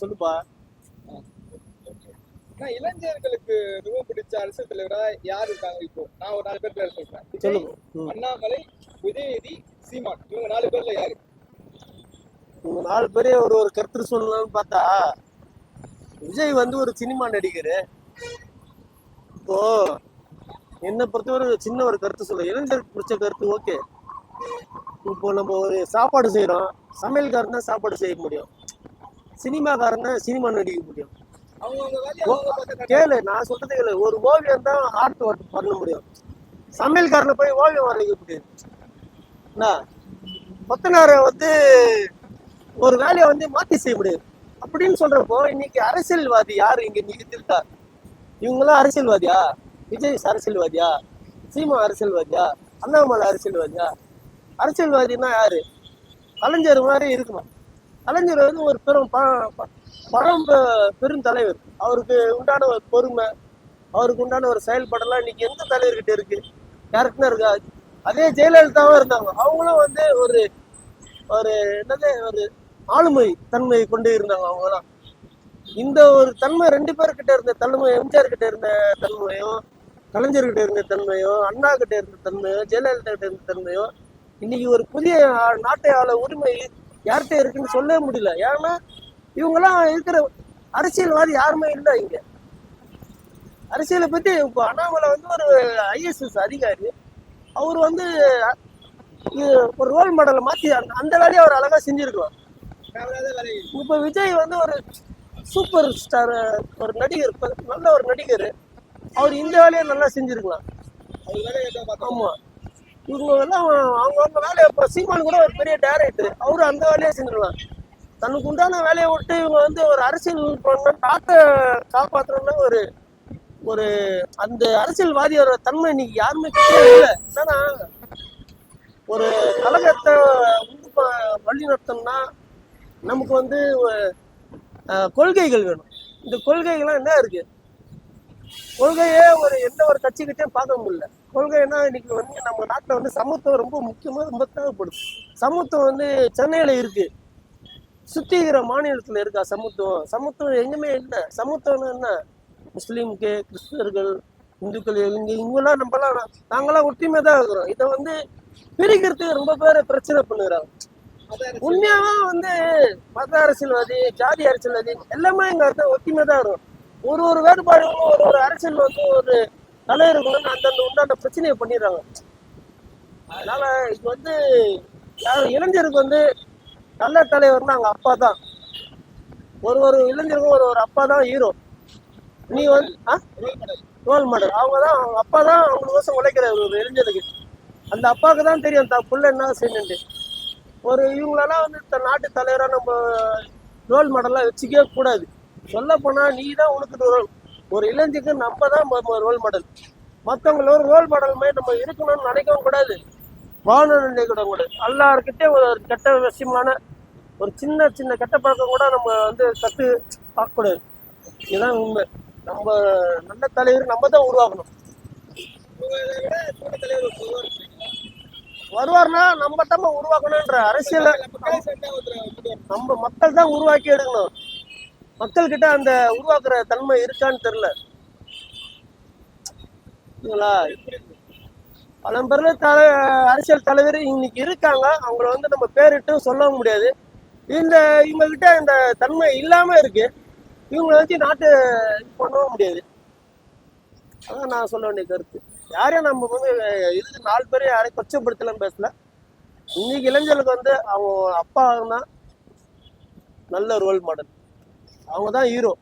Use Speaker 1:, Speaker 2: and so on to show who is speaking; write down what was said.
Speaker 1: சொல்லுப்பா.
Speaker 2: நான் இளைஞர்களுக்கு மிகவும் பிடிச்ச அரசியல் தலைவரா யார் இருக்காங்க இப்போ? நான் ஒரு நாலு பேர் சொல்றேன்.
Speaker 1: சொல்லுங்க.
Speaker 2: அண்ணாமலை உதயநிதி சீமான். இவங்க நாலு பேர்ல யாரு?
Speaker 1: உங்க நாலு பேரே ஒரு ஒரு கருத்து சொல்லலாம்னு பார்த்தா விஜய் வந்து ஒரு சினிமா நடிகர். இப்போ என்னை பொறுத்தவரை சின்ன ஒரு கருத்து சொல்ல இளைஞருக்கு பிடிச்ச கருத்து ஓகே. இப்போ நம்ம ஒரு சாப்பாடு செய்றோம். சமையல்காரன் தான் சாப்பாடு செய்ய முடியும். சினிமாக்காரன் தான் சினிமா நடிக்க முடியும். கேளு நான் சொல்றது கேளு. ஒரு ஓவியம் தான் ஆர்ட் ஒர்க் பண்ண முடியும். சமையல்காரனை போய் ஓவியம் வரைக்க முடியாது. என்ன? கொத்தனாரை வந்து ஒரு வேலையை வந்து மாத்தி செய்ய முடியாது. அப்படின்னு சொல்றப்போ இன்னைக்கு அரசியல்வாதி யாரு? இங்க இன்னைக்கு இருக்கா இவங்களாம் அரசியல்வாதியா? விஜய் அரசியல்வாதியா? சீமா அரசியல்வாதியா? அண்ணாமலை அரசியல்வாதியா? அரசியல்வாதின்னா யாரு? கலைஞர் மாதிரி இருக்கணும் கலைஞர் வந்து ஒரு பெரும் ப- ப- பெருந்தலைவர். அவருக்கு உண்டான ஒரு பொறுமை அவருக்கு உண்டான ஒரு செயல்பாடெல்லாம் இன்னைக்கு எந்த தலைவர்கிட்ட இருக்கு? யாருக்குன்னா இருக்கா? அதே ஜெயலலிதாவும் இருந்தாங்க. அவங்களும் வந்து ஒரு ஒரு என்னது ஒரு ஆளுமை தன்மை கொண்டு இருந்தாங்க அவங்கலாம் இந்த ஒரு தன்மை ரெண்டு பேர்கிட்ட இருந்த தன்மை எம்ஜிஆர் கிட்ட இருந்த தன்மையும் கலைஞர்கிட்ட இருந்த தன்மையும் அண்ணா கிட்ட இருந்த தன்மையும் ஜெயலலிதா கிட்ட இருந்த தன்மையும் இன்னைக்கு ஒரு புதிய நாட்டையாள நாட்டை ஆள உரிமை யார்கிட்ட இருக்குன்னு சொல்லவே முடியல. ஏன்னா இவங்கெல்லாம் இருக்கிற அரசியல்வாதி யாருமே இல்லை இங்க. அரசியலை பத்தி இப்போ அண்ணாமலை வந்து ஒரு ஐஎஸ்எஸ் அதிகாரி. அவர் வந்து ஒரு ரோல் மாடலை மாத்தி அந்த- அந்த வேலையை அவர் அழகா செஞ்சிருக்கலாம்
Speaker 2: வேலை
Speaker 1: இப்போ விஜய் வந்து ஒரு சூப்பர் ஸ்டார் ஒரு நடிகர் நல்ல ஒரு நடிகர். அவர் இந்த வேலையை நல்லா செஞ்சிருக்கலாம் ஆமாம் இவங்க எல்லாம் அவங்க அவங்க வேலையை இப்போ சீமான் கூட ஒரு பெரிய டேரக்டர் அவரும் அந்த வேலையை செஞ்சிடலாம் தனக்கு உண்டான வேலையை விட்டு இவங்க வந்து ஒரு அரசியல் பண்ண நாட்டை காப்பாற்றணும்னா ஒரு ஒரு அந்த அரசியல்வாதியோட தன்மை இன்னைக்கு யாருமே இல்லை. என்னன்னா ஒரு கழகத்தை வழி நடத்தணும்னா நமக்கு வந்து கொள்கைகள் வேணும். இந்த கொள்கைகள்லாம் என்ன இருக்கு? கொள்கையே ஒரு எந்த ஒரு கட்சிக்கிட்டையும் பார்க்க முடியல. கொள்கைன்னா இன்னைக்கு வந்து நம்ம நாட்டில் வந்து சமத்துவம் ரொம்ப முக்கியமாக ரொம்ப தேவைப்படுது. சமத்துவம் வந்து சென்னையில் இருக்கு. சுத்தி இருக்கிற மாநிலத்தில் இருக்கா சமத்துவம்? சமத்துவம் எங்குமே இல்லை. சமத்துவம்னா என்ன? முஸ்லீம்க்கு கிறிஸ்தவர்கள் இந்துக்கள் இவங்க இவங்கெல்லாம் நம்மலாம் நாங்களாம் ஒற்றுமை தான் இருக்கிறோம். இதை வந்து பிரிக்கிறதுக்கு ரொம்ப பேர் பிரச்சனை பண்ணுறாங்க. உண்மையாக வந்து மத அரசியல்வாதி ஜாதி அரசியல்வாதி எல்லாமே எங்கள் அர்த்தம் ஒற்றுமை தான் இருக்கும் ஒரு ஒரு வேறுபாடுகளும் ஒரு ஒரு அரசியல் வந்து ஒரு தலைவர்களும் அந்தந்த உண்டான பிரச்சனையை பண்ணிடுறாங்க. அதனால இது வந்து யார் இளைஞருக்கு வந்து நல்ல தலைவர்னா அவங்க அப்பா தான். ஒரு ஒரு இளைஞருக்கும் ஒரு ஒரு அப்பா தான் ஹீரோ நீ வந்து ஆ? ரோல் மாடல் அவங்க தான் அவங்க அப்பா தான் அவங்க உழைக்கிற ஒரு இளைஞருக்கு. அந்த அப்பாவுக்கு தான் தெரியும் தான் புள்ள என்ன செய்யணுன்ட்டு ஒரு இவங்களெல்லாம் வந்து த நாட்டு தலைவராக நம்ம ரோல் மாடலாக வச்சுக்கவே கூடாது. சொல்ல போனால் நீ தான் உனக்கு ரோல் ஒரு இளைஞருக்கு நம்ம தான் ரோல் மாடல் மற்றவங்கள ஒரு ரோல் மாடல் மாதிரி நம்ம இருக்கணும்னு நினைக்கவும் கூடாது. வாழணும்னு நினைக்கவும் கூடாது எல்லாருக்கிட்டே ஒரு கெட்ட விஷயமான ஒரு சின்ன சின்ன கெட்ட பழக்கம் கூட நம்ம வந்து கற்று பார்க்கக்கூடாது. இதுதான் உண்மை. நம்ம நல்ல தலைவர் நம்ம தான் உருவாக்கணும். வருவார்னா நம்ம தான் உருவாக்கணுன்ற அரசியலை. நம்ம மக்கள் தான் உருவாக்கி எடுக்கணும். மக்கள் கிட்ட அந்த உருவாக்குற தன்மை இருக்கான்னு தெரியல. சரிங்களா பழம்பெருல தலை அரசியல் தலைவர் இன்னைக்கு இருக்காங்க. அவங்கள வந்து நம்ம பேரிட்டும் சொல்ல முடியாது. இந்த இவங்க கிட்ட இந்த தன்மை இல்லாம இருக்கு. இவங்களை வச்சு நாட்டு இது பண்ணவும் முடியாது. அதான் நான் சொல்ல வேண்டிய கருத்து. யாரையும் நம்ம வந்து இது நாலு பேரையும் யாரையும் கொச்சப்படுத்தலாம் பேசல. இன்னைக்கு இளைஞர்களுக்கு வந்து அவங்க அப்பா தான் நல்ல ரோல் மாடல் அவங்க தான் ஹீரோ